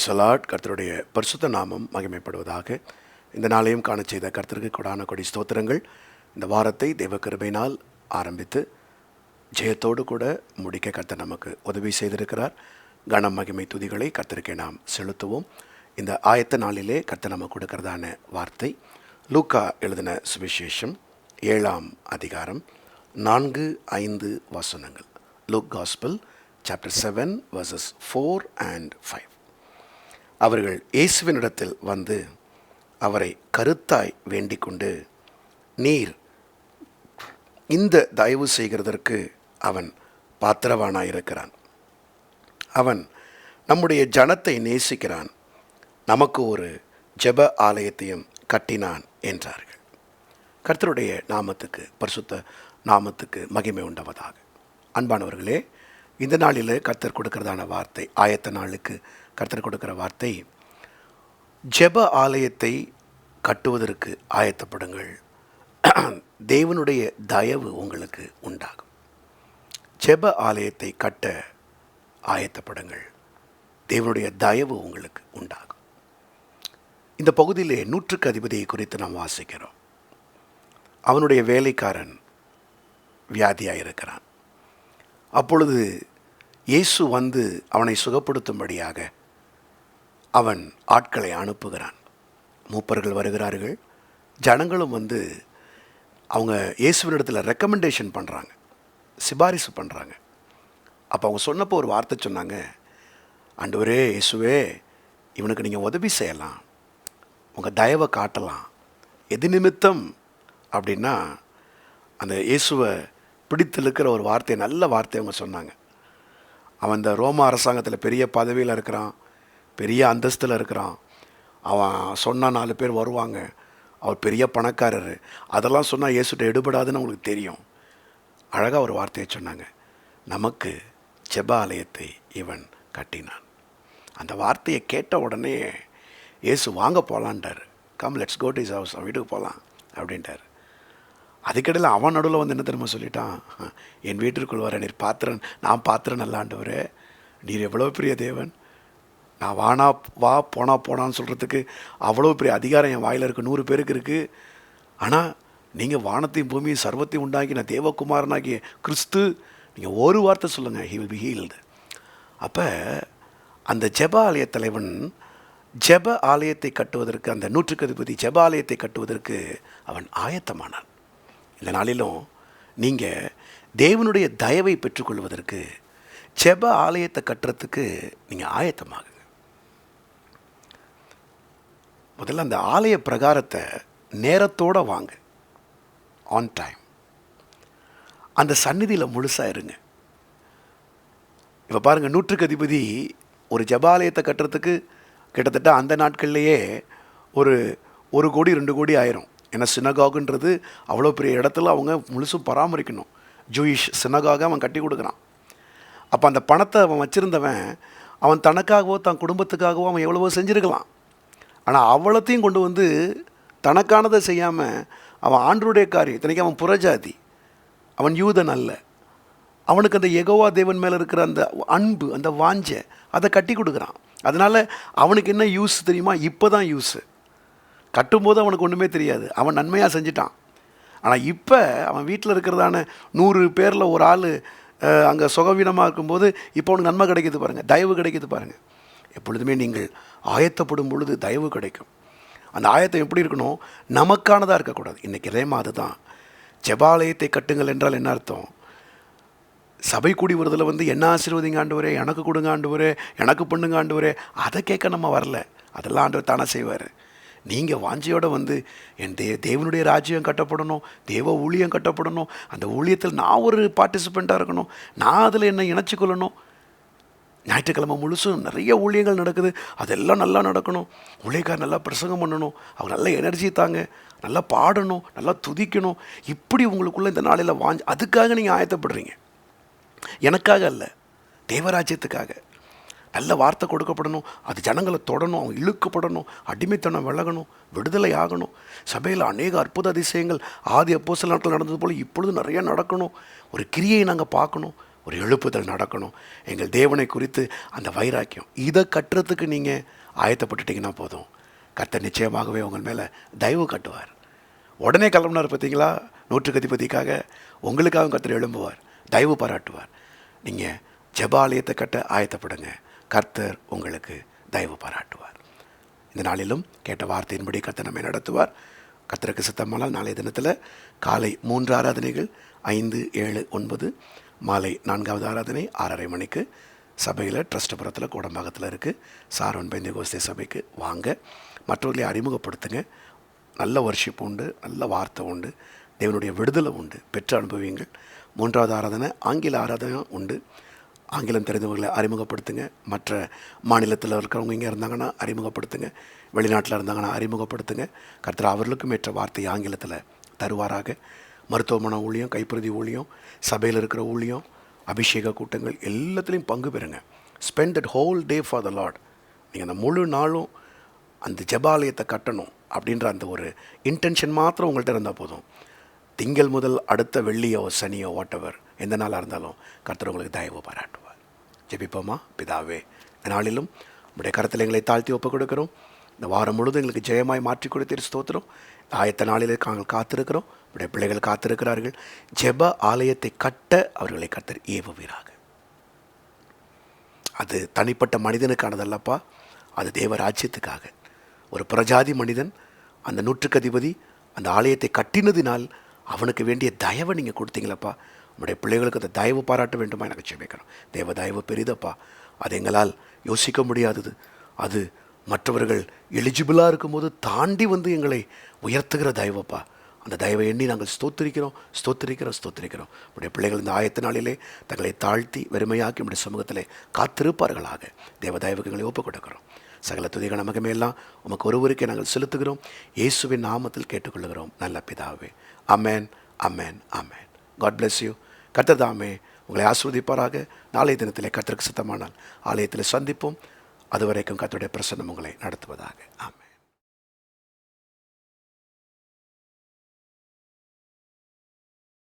பிரைசலாட் கர்த்தருடைய பரிசுத்த நாமம் மகிமைப்படுவதாக. இந்த நாளையும் காண செய்த கர்த்தருக்கு கொடான கொடி ஸ்தோத்திரங்கள். இந்த வாரத்தை தெய்வ கிருபையினால் ஆரம்பித்து ஜெயத்தோடு கூட முடிக்க கர்த்தர் நமக்கு உதவி செய்திருக்கிறார். கன மகிமை துதிகளை கர்த்தருக்கே நாம் செலுத்துவோம். இந்த ஆயத்த நாளிலே கர்த்தர் நமக்கு கொடுக்கிறதான வார்த்தை. லூக்கா எழுதின சுவிசேஷம் ஏழாம் அதிகாரம் நான்கு ஐந்து வசனங்கள். Luke gospel chapter seven verses four and five அவர்கள் இயேசுவினிடத்தில் வந்து அவரை கருத்தாய் வேண்டிக் கொண்டு நீர் இந்த தயவு செய்கிறதற்கு அவன் பாத்திரவானாயிருக்கிறான். அவன் நம்முடைய ஜனத்தை நேசிக்கிறான். நமக்கு ஒரு ஜெப ஆலயத்தையும் கட்டினான் என்றார்கள். கர்த்தருடைய நாமத்துக்கு பரிசுத்த நாமத்துக்கு மகிமை உண்டவதாக. அன்பானவர்களே இந்த நாளில் கர்த்தர் கொடுக்கிறதான வார்த்தை ஆயத்த நாளுக்கு கர்த்தர் கொடுக்கிற வார்த்தை ஜெப ஆலயத்தை கட்டுவதற்கு ஆயத்தப்படுங்கள். தேவனுடைய தயவு உங்களுக்கு உண்டாகும். ஜெப ஆலயத்தை கட்ட ஆயத்தப்படுங்கள். தேவனுடைய தயவு உங்களுக்கு உண்டாகும். இந்த பகுதியிலே நூற்றுக்கு அதிபதியை குறித்து நாம் வாசிக்கிறோம். அவனுடைய வேலைக்காரன் வியாதியாக இருக்கிறான் அப்பொழுது இயேசு வந்து அவனை சுகப்படுத்தும்படியாக அவன் ஆட்களை அனுப்புகிறான். மூப்பர்கள் வருகிறார்கள். ஜனங்களும் வந்து அவங்க இயேசுவினிடத்தில் ரெக்கமெண்டேஷன் பண்ணுறாங்க சிபாரிசு பண்ணுறாங்க அப்போ அவங்க சொன்னப்போ ஒரு வார்த்தை சொன்னாங்க. ஆண்டவரே இயேசுவே இவனுக்கு நீங்கள் உதவி செய்யலாம். உங்கள் தயவை காட்டலாம். எது நிமித்தம்? அப்படின்னா அந்த இயேசுவை பிடித்திருக்கிற ஒரு வார்த்தை நல்ல வார்த்தை அவங்க சொன்னாங்க. அவன் இந்த ரோம அரசாங்கத்தில் பெரிய பதவியில் இருக்கிறான் பெரிய அந்தஸ்தில் இருக்கிறான். அவன் சொன்னால் நாலு பேர் வருவாங்க. அவர் பெரிய பணக்காரர். அதெல்லாம் சொன்னால் இயேசுட்ட எடுபடாதுன்னு அவங்களுக்கு தெரியும். அழகாக ஒரு வார்த்தையை சொன்னாங்க. நமக்கு ஜெப ஆலயத்தை இவன் கட்டினான். அந்த வார்த்தையை கேட்ட உடனே இயேசு வாங்க போகலான்ட்டார் come let's go to his house வீட்டுக்கு போகலாம் அப்படின்ட்டார். அதுக்கிடையில் அவன் நடுவில் வந்து என்ன தெரியுமா சொல்லிட்டான்? என் வீட்டிற்குள் வர நீர் பாத்திரன் நான் பாத்திரன் அல்லாண்டவர். நீர் எவ்வளோ பெரிய தேவன்? நான் வானா வா போனா போனான்னு சொல்கிறதுக்கு அவ்வளோ பெரிய அதிகாரம் என் வாயில் இருக்குது நூறு பேருக்கு இருக்குது ஆனால் நீங்கள் வானத்தையும் பூமியும் சர்வத்தையும் உண்டாக்கின தேவகுமாரனாகிய கிறிஸ்து நீங்கள் ஒரு வார்த்தை சொல்லுங்கள் ஹி வில் பி ஹீல்டு அப்போ அந்த ஜெப ஆலய தலைவன் ஜெப ஆலயத்தை கட்டுவதற்கு அந்த நூற்றுக்கு அதிபதி ஜெப ஆலயத்தை கட்டுவதற்கு அவன் ஆயத்தமானான். இந்த நாளிலும் நீங்கள் தேவனுடைய தயவை பெற்றுக்கொள்வதற்கு செப ஆலயத்தை கட்டுறதுக்கு நீங்கள் ஆயத்தமாகுங்க. முதல்ல அந்த ஆலய பிரகாரத்தை நேரத்தோடு வாங்க. ஆன் டைம் அந்த சந்நிதியில் முழுசாக இருங்க. இப்போ பாருங்கள் நூற்றுக்கு அதிபதி ஒரு ஜபாலயத்தை கட்டுறதுக்கு கிட்டத்தட்ட அந்த நாட்கள்லேயே ஒரு ஒரு கோடி ரெண்டு கோடி ஆயிரும். ஏன்னா சினகாகுன்றது அவ்வளோ பெரிய இடத்துல அவங்க முழுசும் பராமரிக்கணும். ஜூயிஷ் சினகாக அவன் கட்டி கொடுக்குறான். அப்போ அந்த பணத்தை அவன் வச்சுருந்தவன் அவன் தனக்காகவோ தன் குடும்பத்துக்காகவோ அவன் எவ்வளவோ செஞ்சுருக்கலாம். ஆனால் அவ்வளோத்தையும் கொண்டு வந்து தனக்கானதை செய்யாமல் அவன் ஆண்டருடைய காரியம் இத்தனைக்கு அவன் புறஜாதி அவன் யூதன் அல்ல. அவனுக்கு அந்த எகோவா தேவன் மேலே இருக்கிற அந்த அன்பு அந்த வாஞ்சை அதை கட்டி கொடுக்குறான். அதனால் அவனுக்கு என்ன யூஸ் தெரியுமா? இப்போ தான் யூஸு கட்டும்போது அவனுக்கு ஒன்றுமே தெரியாது. அவன் நன்மையாக செஞ்சிட்டான். ஆனால் இப்போ அவன் வீட்டில் இருக்கிறதான நூறு பேரில் ஒரு ஆள் அங்கே சுகவீனமாக இருக்கும்போது இப்போ அவனுக்கு நன்மை கிடைக்கிது பாருங்கள் தயவு கிடைக்கிது பாருங்கள் எப்பொழுதுமே நீங்கள் ஆயத்தப்படும் பொழுது தயவு கிடைக்கும். அந்த ஆயத்தம் எப்படி இருக்கணும்? நமக்கானதாக இருக்கக்கூடாது. இன்றைக்கி ரேமா அதுதான் ஜெபாலயத்தை கட்டுங்கள் என்றால் என்ன அர்த்தம்? சபை கூடி வருதில் வந்து என்ன ஆசீர்வதிங்க ஆண்டவரே? எனக்கு கொடுங்க ஆண்டவரே. எனக்கு பண்ணுங்க ஆண்டவரே. அதை கேட்க நம்ம வரல. அதெல்லாம் ஆண்டவர் தானே செய்வார். நீங்கள் வாஞ்சியோட வந்து என் தே தேவனுடைய ராஜ்யம் கட்டப்படணும் தேவ ஊழியம் கட்டப்படணும் அந்த ஊழியத்தில் நான் ஒரு பார்ட்டிசிபெண்ட்டாக இருக்கணும் நான் அதில் என்னை இணைச்சிக்கொள்ளணும். ஞாயிற்றுக்கிழமை முழுசும் நிறைய ஊழியங்கள் நடக்குது அதெல்லாம் நல்லா நடக்கணும். ஊழியக்கார் நல்லா பிரசங்கம் பண்ணணும் அவங்க நல்ல எனர்ஜி தாங்க நல்லா பாடணும் நல்லா துதிக்கணும். இப்படி உங்களுக்குள்ளே இந்த நாளையில் வாஞ்சி அதுக்காக நீங்கள் ஆயத்தப்படுறீங்க. எனக்காக அல்ல தேவராஜ்யத்துக்காக நல்ல வார்த்தை கொடுக்கப்படணும். அது ஜனங்களை தொடணும் அவங்க இழுக்கப்படணும் அடிமைத்தனம் விலகணும் விடுதலை ஆகணும். சபையில் அநேக அற்புத அதிசயங்கள் ஆதி அப்போ சில நாட்கள் நடந்தது போல் இப்பொழுது நிறைய நடக்கணும். ஒரு கிரியை நாங்கள் பார்க்கணும் ஒரு எழுப்புதல் நடக்கணும். எங்கள் தேவனை குறித்து அந்த வைராக்கியம் இதை கட்டுறதுக்கு நீங்கள் ஆயத்தப்பட்டுட்டீங்கன்னா போதும். கர்த்தர் நிச்சயமாகவே உங்கள் மேலே தயவு கட்டுவார். உடனே கிளம்புனார் பார்த்தீங்களா? நூற்றுக்கு அதிபதிக்காக உங்களுக்காகவும் கர்த்தர் எழும்புவார் தயவு பாராட்டுவார். நீங்கள் ஜபாலயத்தை கட்ட ஆயத்தப்படுங்க. கர்த்தர் உங்களுக்கு தயவு பாராட்டுவார். இந்த நாளிலும் கேட்ட வார்த்தையின்படி கர்த்தர் நம்மை நடத்துவார். கர்த்தருக்கு சித்தமானால் நாளைய தினத்தில் காலை மூன்று ஆராதனைகள் ஐந்து ஏழு ஒன்பது மாலை நான்காவது ஆராதனை ஆறரை மணிக்கு சபையில் ட்ரஸ்டபுரத்தில் கோடம்பாக்கத்தில் இருக்குது சாரோன் பைந்திய கோஸ்தே சபைக்கு வாங்க. மற்றவர்களை அறிமுகப்படுத்துங்க. நல்ல வர்ஷிப் உண்டு நல்ல வார்த்தை உண்டு தேவனுடைய விடுதலை உண்டு. பெற்று அனுபவியுங்கள். மூன்றாவது ஆராதனை ஆங்கில ஆராதனை உண்டு. ஆங்கிலம் தெரிந்தவர்களை அறிமுகப்படுத்துங்க. மற்ற மாநிலத்தில் இருக்கிறவங்க இங்கே இருந்தாங்கன்னா அறிமுகப்படுத்துங்க. வெளிநாட்டில் இருந்தாங்கன்னா அறிமுகப்படுத்துங்க. கர்த்தர் அவர்களுக்கும் ஏற்ற வார்த்தை ஆங்கிலத்தில் தருவாராக. மருத்துவமனை ஊழியம் கைப்பிரதி ஊழியம் சபையில் இருக்கிற ஊழியம் அபிஷேக கூட்டங்கள் எல்லாத்துலேயும் பங்கு பெறுங்க. Spend that whole day for the Lord நீங்கள் அந்த முழு நாளும் அந்த ஜெபாலயத்தை கட்டணும் அப்படின்ற அந்த ஒரு இன்டென்ஷன் மாத்திரம் உங்கள்கிட்ட இருந்தால் போதும். திங்கள் முதல் அடுத்த வெள்ளியோ சனியோ வாட்டவர் எந்த நாளாக இருந்தாலும் கர்த்தர் உங்களுக்கு தயவு பாராட்டுவார். ஜெபிப்போமா? பிதாவே இந்த நாளிலும் உடைய கருத்தில் எங்களை தாழ்த்தி ஒப்புக் கொடுக்கிறோம் இந்த வாரம் முழுதும் எங்களுக்கு ஜெயமாய் மாற்றி கொடுத்தீர் ஸ்தோத்திரம். ஆயத்த நாளிலே நாங்கள் காத்திருக்கிறோம். உடைய பிள்ளைகள் காத்திருக்கிறார்கள். ஜெப ஆலயத்தை கட்ட அவர்களை கர்த்தர் ஏவுவீராக. அது தனிப்பட்ட மனிதனுக்கானதல்லப்பா. அது தேவ ராஜ்யத்துக்காக. ஒரு பிரஜாதி மனிதன் அந்த நூற்றுக்கு அதிபதி அந்த ஆலயத்தை கட்டினதினால் அவனுக்கு வேண்டிய தயவை நீங்கள் கொடுத்தீங்களப்பா நம்முடைய பிள்ளைகளுக்கு அந்த தயவு பாராட்ட வேண்டுமா எனக்கு செபிக்கிறோம் தேவ தயவு பெரிதப்பா. அது எங்களால் யோசிக்க முடியாதது. அது மற்றவர்கள் எலிஜிபிளாக இருக்கும்போது தாண்டி வந்து எங்களை உயர்த்துகிற தயவப்பா. அந்த தயவை எண்ணி நாங்கள் ஸ்தோத்திரிக்கிறோம் ஸ்தோத்திரிக்கிறோம் ஸ்தோத்திரிக்கிறோம். உடைய பிள்ளைகள் இந்த ஆயத்த நாளிலே தங்களை தாழ்த்தி வெறுமையாக்கி நம்முடைய சமூகத்திலே காத்திருப்பார்களாக. தேவ தயவுக்கு எங்களை ஒப்புக் கொடுக்கிறோம். சகல துதிகள் நமக்குமேலாம் எல்லாம் உமக்கு ஒருவருக்கே நாங்கள் செலுத்துகிறோம். இயேசுவின் நாமத்தில் கேட்டுக்கொள்கிறோம். நல்ல பிதாவே. Amen amen amen God bless you கத்ததாமே உங்களை ஆஸ்வதிப்பாராக நாளைய தினத்திலே கத்திற்கு சித்தமானால் ஆலயத்தில் சந்திப்போம். அதுவரைக்கும் கத்துடைய பிரசன்னம் உங்களை நடத்துவதாக. ஆமாம்